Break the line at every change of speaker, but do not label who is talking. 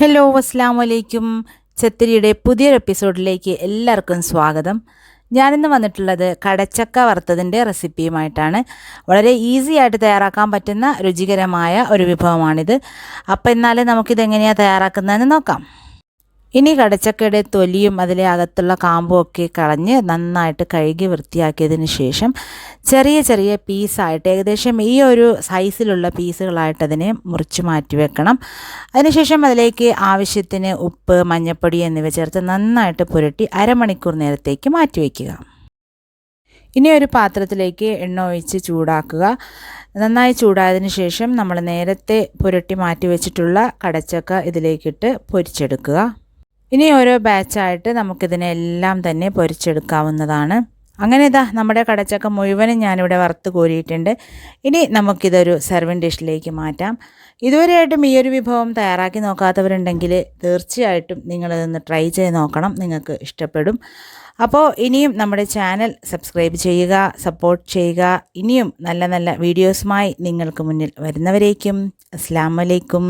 Hello അസ്സാം വലൈക്കും ചെത്തിരിയുടെ പുതിയൊരു എപ്പിസോഡിലേക്ക് എല്ലാവർക്കും സ്വാഗതം. ഞാനിന്ന് വന്നിട്ടുള്ളത് കടച്ചക്ക വറുത്തതിന്റെ റെസിപ്പിയുമായിട്ടാണ് വളരെ ഈസി ആയിട്ട് തയ്യാറാക്കാൻ പറ്റുന്ന രുചികരമായ ഒരു വിഭവമാണിത്. അപ്പോൾ എന്നാൽ നമുക്കിതെങ്ങനെയാണ് തയ്യാറാക്കുന്നതെന്ന് നോക്കാം. ഇനി കടച്ചക്കയുടെ തൊലിയും അതിലെ അകത്തുള്ള കാമ്പും ഒക്കെ കളഞ്ഞ് നന്നായിട്ട് കഴുകി വൃത്തിയാക്കിയതിന് ശേഷം ചെറിയ ചെറിയ പീസായിട്ട് ഏകദേശം ഈ ഒരു സൈസിലുള്ള പീസുകളായിട്ട് അതിനെ മുറിച്ച് മാറ്റി വെക്കണം. അതിനുശേഷം അതിലേക്ക് ആവശ്യത്തിന് ഉപ്പ് മഞ്ഞൾപ്പൊടി എന്നിവ ചേർത്ത് നന്നായിട്ട് പുരട്ടി അരമണിക്കൂർ നേരത്തേക്ക് മാറ്റി വയ്ക്കുക ഇനി ഒരു പാത്രത്തിലേക്ക് എണ്ണ ഒഴിച്ച് ചൂടാക്കുക. നന്നായി ചൂടായതിന് ശേഷം നമ്മൾ നേരത്തെ പുരട്ടി മാറ്റി വെച്ചിട്ടുള്ള കടച്ചക്ക ഇതിലേക്കിട്ട് പൊരിച്ചെടുക്കുക. ഇനി ഓരോ ബാച്ചായിട്ട് നമുക്കിതിനെല്ലാം തന്നെ പൊരിച്ചെടുക്കാവുന്നതാണ്. അങ്ങനെ ഇതാ നമ്മുടെ കടച്ചക്ക മുഴുവനും ഞാനിവിടെ വറുത്ത് കോരിയിട്ടുണ്ട്. ഇനി നമുക്കിതൊരു സെർവിങ് ഡിഷിലേക്ക് മാറ്റാം. ഇതുവരെയായിട്ടും ഈ ഒരു വിഭവം തയ്യാറാക്കി നോക്കാത്തവരുണ്ടെങ്കിൽ തീർച്ചയായിട്ടും നിങ്ങളിതൊന്ന് ട്രൈ ചെയ്ത് നോക്കണം. നിങ്ങൾക്ക് ഇഷ്ടപ്പെടും. അപ്പോൾ ഇനിയും നമ്മുടെ ചാനൽ സബ്സ്ക്രൈബ് ചെയ്യുക സപ്പോർട്ട് ചെയ്യുക. ഇനിയും നല്ല നല്ല വീഡിയോസുമായി നിങ്ങൾക്ക് മുന്നിൽ വരുന്നവരേക്കും. അസ്സാം വലൈക്കും